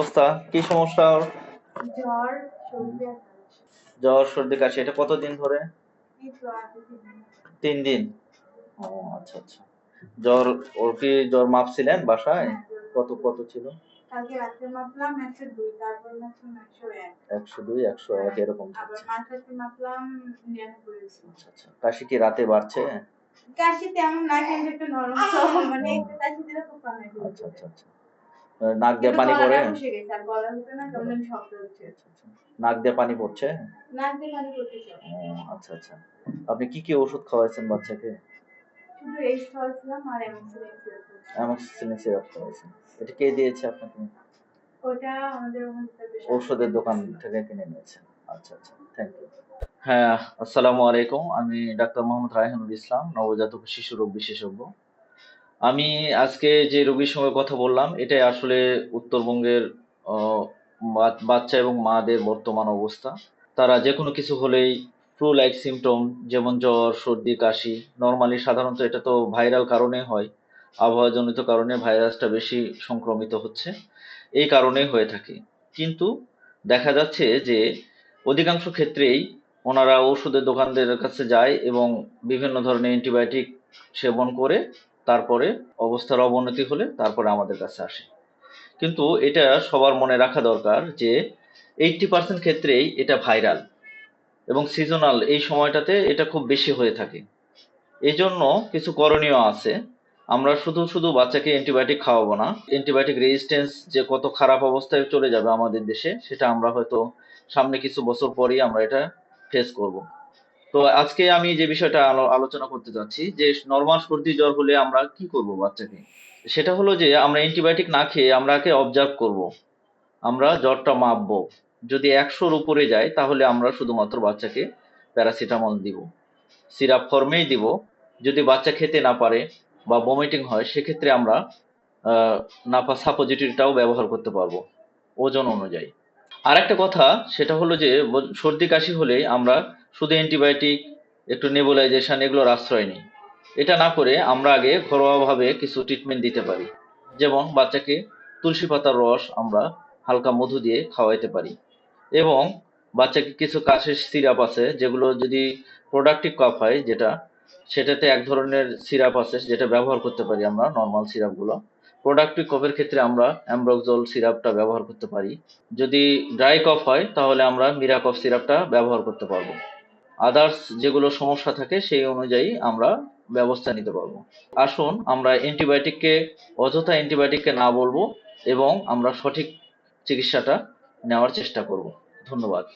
অবস্থা? কি সমস্যা ওর? জ্বর সর্দি কাশি। জ্বর সর্দি কাশি এটা কতদিন ধরে? তিন দিন। ও আচ্ছা আচ্ছা। জ্বর ওর কি জ্বর মাপছিলেন বাসায়? হ্যাঁ, কত কত ছিল? কালকে মাপলাম তারপর মাপলাম এক। এরকম আবার মাপলাম। আচ্ছা আচ্ছা। কাশি কি রাতে বাড়ছে? কাশি তেমন না কিন্তু একটু নরম মানে একটু কাশি দিলে খুব কানে আচ্ছা আচ্ছা আচ্ছা। নাক দিয়ে পানি পড়ে? বসে গলা হতো না কেমন শব্দ হচ্ছে। আচ্ছা, আচ্ছা। নাক দিয়ে পানি পড়ছে? আচ্ছা আচ্ছা। আপনি কি কি ওষুধ খাওয়াইছেন বাচ্চাকে? এটা কে দিয়েছে আপনাকে? ঔষধের দোকান থেকে কিনে নিয়েছেন আচ্ছা আচ্ছা। থ্যাংক ইউ হ্যাঁ আসসালামু আলাইকুম। আমি ডাক্তার মোহাম্মদ রায়হানুল ইসলাম নবজাতক শিশু রোগ বিশেষজ্ঞ। আমি আজকে যে রোগীর সঙ্গে কথা বললাম, এটাই আসলে উত্তরবঙ্গের বাচ্চা এবং মাদের বর্তমান অবস্থা। তারা যে কোনো কিছু হলেই ফ্লু লাইক সিমটম যেমন জ্বর, সর্দি, কাশি নর্মালি সাধারণত এটা তো ভাইরাল কারণে হয়। আবহাওয়াজনিত কারণে ভাইরাসটা বেশি সংক্রমিত হচ্ছে। এই কারণে হয়ে থাকে। কিন্তু দেখা যাচ্ছে যে অধিকাংশ ক্ষেত্রেই ওনারা ওষুধের দোকানদের কাছে যায় এবং বিভিন্ন ধরনের অ্যান্টিবায়োটিক সেবন করে তারপরে অবস্থার অবনতি হলে তারপরে আমাদের কাছে আসে। কিন্তু এটা সবার মনে রাখা দরকার যে এইটটি পার্সেন্ট ক্ষেত্রেই এটা ভাইরাল এবং সিজনাল এই সময়টাতে এটা খুব বেশি হয়ে থাকে। এই জন্য কিছু করণীয় আছে। আমরা শুধু শুধু বাচ্চাকে অ্যান্টিবায়োটিক খাওয়াবো না। অ্যান্টিবায়োটিক রেজিস্ট্যান্স যে কত খারাপ অবস্থায় চলে যাবে আমাদের দেশে, সেটা আমরা হয়তো সামনে কিছু বছর পরেই আমরা এটা ফেস করব। তো আজকে আমি যে বিষয়টা আলো- আলোচনা করতে যাচ্ছি যে নর্মাল সর্দি জ্বর হলে আমরা কি করব বাচ্চাকে? সেটা হলো যে আমরা অ্যান্টিবায়োটিক না খেয়ে আমরা একে অবজার্ভ করব। আমরা জ্বরটা মাপবো। যদি একশোর উপরে যায় তাহলে আমরা শুধুমাত্র বাচ্চাকে প্যারাসিটামল দিব। সিরাপ ফর্মেই দিব। যদি বাচ্চা খেতে না পারে বা বমিটিং হয় সেক্ষেত্রে আমরা আহ, নাপা সাপোজিটরিটাও ব্যবহার করতে পারব ওজন অনুযায়ী। আর একটা কথা সেটা হলো যে সর্দি কাশি হলে আমরা শুধু অ্যান্টিবায়োটিক, একটু নেবুলাইজেশন, এগুলোর আশ্রয় নিই। এটা না করে আমরা আগে ঘরোয়াভাবে কিছু ট্রিটমেন্ট দিতে পারি। যেমন বাচ্চাকে তুলসী পাতার রস আমরা হালকা মধু দিয়ে খাওয়াইতে পারি। এবং বাচ্চাকে কিছু কাশের সিরাপ আছে, যেগুলো যদি প্রোডাক্টিভ কাপ হয়, যেটা, সেটাতে এক ধরনের সিরাপ আছে, যেটা ব্যবহার করতে পারি আমরা নর্মাল সিরাপগুলো প্রোডাক্টিভ কফের ক্ষেত্রে আমরা অ্যামব্রক্সল সিরাপটা ব্যবহার করতে পারি। যদি ড্রাই কফ হয়, তাহলে আমরা মিরা কফ সিরাপটা ব্যবহার করতে পারব। আদার্স যেগুলো সমস্যা থাকে সেই অনুযায়ী আমরা ব্যবস্থা নিতে পারব। আসুন আমরা অ্যান্টিবায়োটিককে অযথা অ্যান্টিবায়োটিককে না বলব এবং আমরা সঠিক চিকিৎসাটা নেওয়ার চেষ্টা করব। ধন্যবাদ।